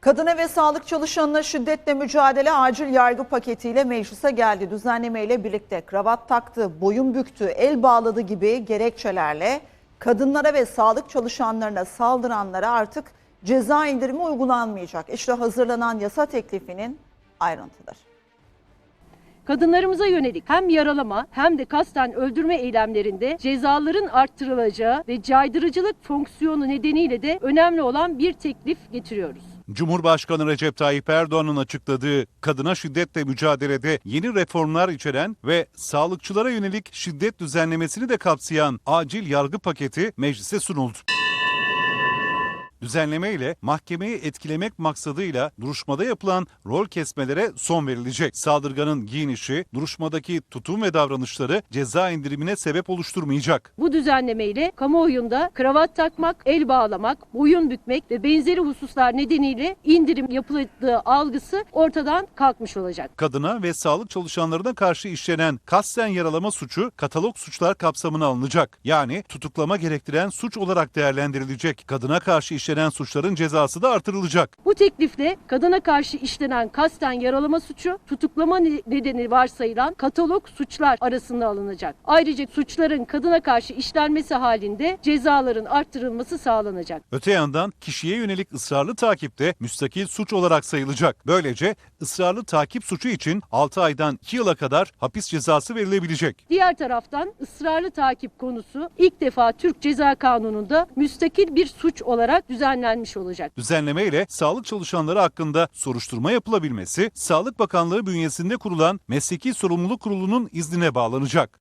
Kadına ve sağlık çalışanına şiddetle mücadele acil yargı paketiyle meclise geldi. Düzenlemeyle birlikte kravat taktı, boyun büktü, el bağladı gibi gerekçelerle kadınlara ve sağlık çalışanlarına saldıranlara artık ceza indirimi uygulanmayacak. İşte hazırlanan yasa teklifinin ayrıntıları. Kadınlarımıza yönelik hem yaralama hem de kasten öldürme eylemlerinde cezaların arttırılacağı ve caydırıcılık fonksiyonu nedeniyle de önemli olan bir teklif getiriyoruz. Cumhurbaşkanı Recep Tayyip Erdoğan'ın açıkladığı kadına şiddetle mücadelede yeni reformlar içeren ve sağlıkçılara yönelik şiddet düzenlemesini de kapsayan acil yargı paketi meclise sunuldu. Düzenleme ile mahkemeyi etkilemek maksadıyla duruşmada yapılan rol kesmelere son verilecek. Saldırganın giyinişi, duruşmadaki tutum ve davranışları ceza indirimine sebep oluşturmayacak. Bu düzenlemeyle kamuoyunda kravat takmak, el bağlamak, boyun bükmek ve benzeri hususlar nedeniyle indirim yapıldığı algısı ortadan kalkmış olacak. Kadına ve sağlık çalışanlarına karşı işlenen kasten yaralama suçu katalog suçlar kapsamına alınacak. Yani tutuklama gerektiren suç olarak değerlendirilecek. Kadına karşı işlenen suçların cezası da artırılacak. Bu teklifle kadına karşı işlenen kasten yaralama suçu tutuklama ne- nedeni varsayılan katalog suçlar arasında alınacak. Ayrıca suçların kadına karşı işlenmesi halinde cezaların arttırılması sağlanacak. Öte yandan kişiye yönelik ısrarlı takip de müstakil suç olarak sayılacak. Böylece ısrarlı takip suçu için 6 aydan 2 yıla kadar hapis cezası verilebilecek. Diğer taraftan ısrarlı takip konusu ilk defa Türk Ceza Kanunu'nda müstakil bir suç olarak düzenlenmiş olacak. Düzenleme ile sağlık çalışanları hakkında soruşturma yapılabilmesi, Sağlık Bakanlığı bünyesinde kurulan Mesleki Sorumluluk Kurulu'nun iznine bağlanacak.